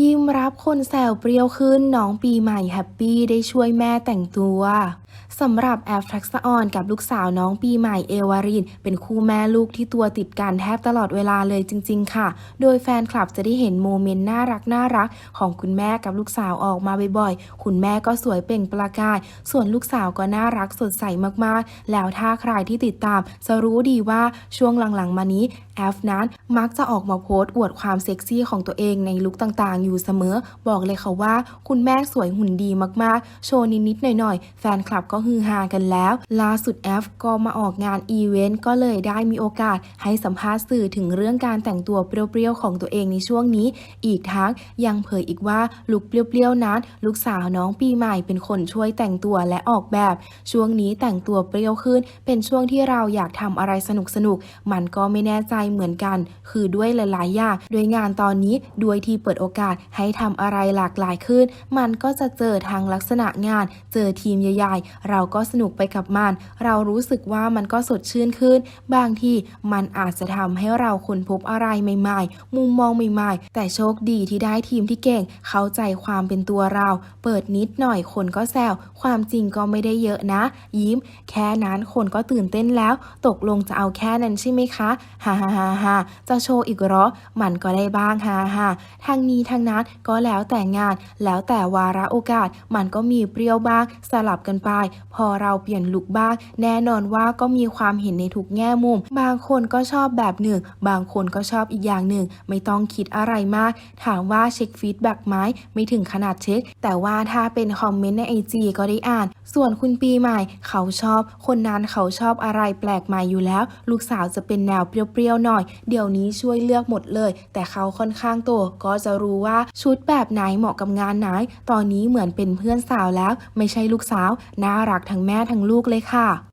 ยิ้มรับคนแซวเปรี้ยวขึ้นน้องปีใหม่แฮปปี้ได้ช่วยแม่แต่งตัวสำหรับแอฟทักษออนกับลูกสาวน้องปีใหม่เอวาริน เป็นคู่แม่ลูกที่ตัวติดกันแทบตลอดเวลาเลยจริง ๆ ค่ะ โดยแฟนคลับจะได้เห็นโมเมนต์น่ารักน่ารักของคุณแม่กับลูกสาวออกมาบ่อยๆ คุณแม่ก็สวยเปล่งประกาย ส่วนลูกสาวก็น่ารักสดใสมากๆ แล้วถ้าใครที่ติดตามจะรู้ดีว่าช่วงหลังๆ มานี้แอฟนั้นมักจะออกมาโพสต์อวดความเซ็กซี่ของตัวเองในลุคต่างๆ อยู่เสมอ บอกเลยค่ะว่า คุณแม่สวยหุ่นดีมากๆ โชว์นิดๆหน่อยๆ แฟนคลับก็ฮือฮากันแล้ว ล่าสุดแอฟก็มาออกงานอีเวนต์ก็เลยได้มีโอกาสให้สัมภาษณ์สื่อถึงเรื่องการแต่งตัวเปรี้ยวๆ ของตัวเองในช่วงนี้ อีกทั้งยังเผยอีกว่าลุคเปรี้ยวๆนั้นลูกสาวน้องปีใหม่เป็นคนช่วยแต่งตัวและออกแบบ ช่วงนี้แต่งตัวเปรี้ยวขึ้น เป็นช่วงที่เราอยากทำอะไรสนุกๆมันก็ไม่แน่ใจเหมือนกัน คือด้วยหลาย ๆ อย่างด้วยงานตอนนี้ด้วยที่เปิดโอกาสให้ทำอะไรหลากหลายขึ้น มันก็จะเจอทางลักษณะงาน เจอทีมใหญ่ ๆ เราก็สนุกไปกับมัน เรารู้สึกว่ามันก็สดชื่นขึ้น บางทีมันอาจจะทำให้เราค้นพบอะไรใหม่ ๆ มุมมองใหม่ ๆ แต่โชคดีที่ได้ทีมที่เก่ง เข้าใจความเป็นตัวเรา เปิดนิดหน่อยคนก็แซวความจริงก็ไม่ได้เยอะนะ ยิ้ม แค่นั้นคนก็ตื่นเต้นแล้ว ตกลงจะเอาแค่นั้นใช่ไหมคะ ฮ่าฮ่าฮ่าจะโชว์อีกหรอ มันก็ได้บ้างฮ่าฮ่าทางนี้ทางนั้นก็แล้วแต่งาน แล้วแต่วาระโอกาส มันก็มีเปรี้ยวบ้างสลับกันไป พอเราเปลี่ยนลุคบ้าง แน่นอนว่าก็มีความเห็นในทุกแง่มุม บางคนก็ชอบแบบหนึ่ง บางคนก็ชอบอีกอย่างหนึ่ง ไม่ต้องคิดอะไรมาก ถามว่าเช็คฟีดแบ็กไหมไม่ถึงขนาดเช็ค แต่ว่าถ้าเป็นคอมเมนต์ในไอจีก็ได้อ่าน ส่วนคุณปีใหม่ เขาชอบ คนนั้นเขาชอบอะไรแปลกใหม่อยู่แล้ว ลูกสาวจะเป็นแนวเปรี้ยวๆหน่อย เดี๋ยวนี้ช่วยเลือกหมดเลย แต่เขาค่อนข้างโตก็จะรู้ว่าชุดแบบไหนเหมาะกับงานไหน ตอนนี้เหมือนเป็นเพื่อนสาวแล้ว ไม่ใช่ลูกสาว น่ารักทั้งแม่ทั้งลูกเลยค่ะ